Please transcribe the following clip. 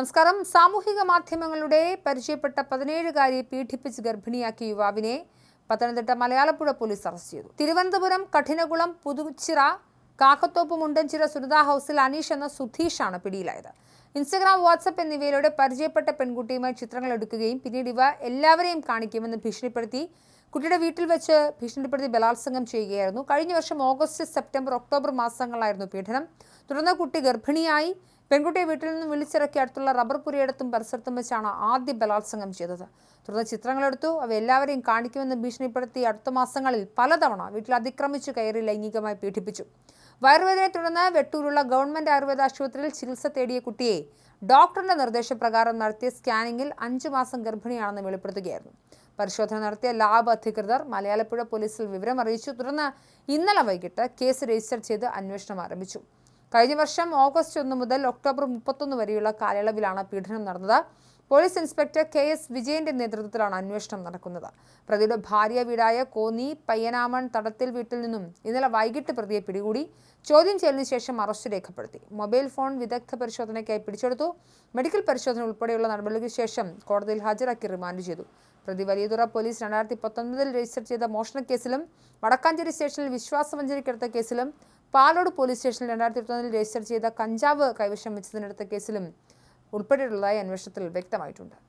നമസ്കാരം. സാമൂഹിക മാധ്യമങ്ങളുടെ പരിചയപ്പെട്ട പതിനേഴുകാരിയെ പീഡിപ്പിച്ച് ഗർഭിണിയാക്കിയ യുവാവിനെ പത്തനംതിട്ട മലയാളപ്പുഴ പോലീസ് അറസ്റ്റ് ചെയ്തു. തിരുവനന്തപുരം കഠിനകുളം പുതുച്ചിറ കാക്കത്തോപ്പ് മുണ്ടൻചിറ സുനിത ഹൗസിൽ അനീഷ് എന്ന സുധീഷാണ് പിടിയിലായത്. ഇൻസ്റ്റഗ്രാം വാട്സപ്പ് എന്നിവയിലൂടെ പരിചയപ്പെട്ട പെൺകുട്ടിയുമായി ചിത്രങ്ങൾ എടുക്കുകയും പിന്നീട് ഇവ എല്ലാവരെയും കാണിക്കുമെന്ന് ഭീഷണിപ്പെടുത്തി കുട്ടിയുടെ വീട്ടിൽ വെച്ച് ഭീഷണിപ്പെടുത്തി ബലാത്സംഗം ചെയ്യുകയായിരുന്നു. കഴിഞ്ഞ വർഷം ഓഗസ്റ്റ് സെപ്റ്റംബർ ഒക്ടോബർ മാസങ്ങളായിരുന്നു പീഡനം. തുടർന്ന് കുട്ടി ഗർഭിണിയായി. പെൺകുട്ടിയെ വീട്ടിൽ നിന്നും വിളിച്ചിറക്കി അടുത്തുള്ള റബ്ബർ പുരയിടത്തും പരിസരത്തും വെച്ചാണ് ആദ്യ ബലാത്സംഗം ചെയ്തത്. തുടർന്ന് ചിത്രങ്ങളെടുത്തു അവ എല്ലാവരെയും കാണിക്കുമെന്ന് ഭീഷണിപ്പെടുത്തി അടുത്ത മാസങ്ങളിൽ പലതവണ വീട്ടിൽ അതിക്രമിച്ചു കയറി ലൈംഗികമായി പീഡിപ്പിച്ചു. വയറുവേദനയെ തുടർന്ന് വെട്ടൂരുള്ള ഗവൺമെന്റ് ആയുർവേദ ആശുപത്രിയിൽ ചികിത്സ തേടിയ കുട്ടിയെ ഡോക്ടറുടെ നിർദ്ദേശപ്രകാരം നടത്തിയ സ്കാനിങ്ങിൽ അഞ്ചു മാസം ഗർഭിണിയാണെന്ന് വെളിപ്പെടുത്തുകയായിരുന്നു. പരിശോധന നടത്തിയ ലാബ് അധികൃതർ മലയാളപ്പുഴ പോലീസിൽ വിവരം അറിയിച്ചു തുടർന്ന് ഇന്നലെ വൈകിട്ട് കേസ് രജിസ്റ്റർ ചെയ്ത് അന്വേഷണം ആരംഭിച്ചു. കഴിഞ്ഞ വർഷം ഓഗസ്റ്റ് ഒന്ന് മുതൽ ഒക്ടോബർ മുപ്പത്തൊന്ന് വരെയുള്ള കാലയളവിലാണ് പീഡനം നടന്നത്. പോലീസ് ഇൻസ്പെക്ടർ കെ എസ് വിജയന്റെ നേതൃത്വത്തിലാണ് അന്വേഷണം നടക്കുന്നത്. പ്രതിയുടെ ഭാര്യ വീടായ കോന്നി പയ്യനാമൺ തടത്തിൽ വീട്ടിൽ നിന്നും ഇന്നലെ വൈകിട്ട് പ്രതിയെ പിടികൂടി. ചോദ്യം ചെയ്യലിന് ശേഷം അറസ്റ്റ് രേഖപ്പെടുത്തി. മൊബൈൽ ഫോൺ വിദഗ്ധ പരിശോധനയ്ക്കായി പിടിച്ചെടുത്തു. മെഡിക്കൽ പരിശോധന ഉൾപ്പെടെയുള്ള നടപടികൾക്ക് ശേഷം കോടതിയിൽ ഹാജരാക്കി റിമാൻഡ് ചെയ്തു. പ്രതി വലിയതുറ പോലീസ് രണ്ടായിരത്തി പത്തൊൻപതിൽ രജിസ്റ്റർ ചെയ്ത മോഷണക്കേസിലും വടക്കാഞ്ചേരി സ്റ്റേഷനിൽ വിശ്വാസവഞ്ചനയ്ക്കെടുത്ത കേസിലും പാലോട് പോലീസ് സ്റ്റേഷനിൽ രണ്ടായിരത്തി ഇരുപത്തൊന്നിൽ രജിസ്റ്റർ ചെയ്ത കഞ്ചാവ് കൈവശം വെച്ചതിനെടുത്ത കേസിലും ഉൾപ്പെട്ടിട്ടുള്ളതായി അന്വേഷണത്തിൽ വ്യക്തമായിട്ടുണ്ട്.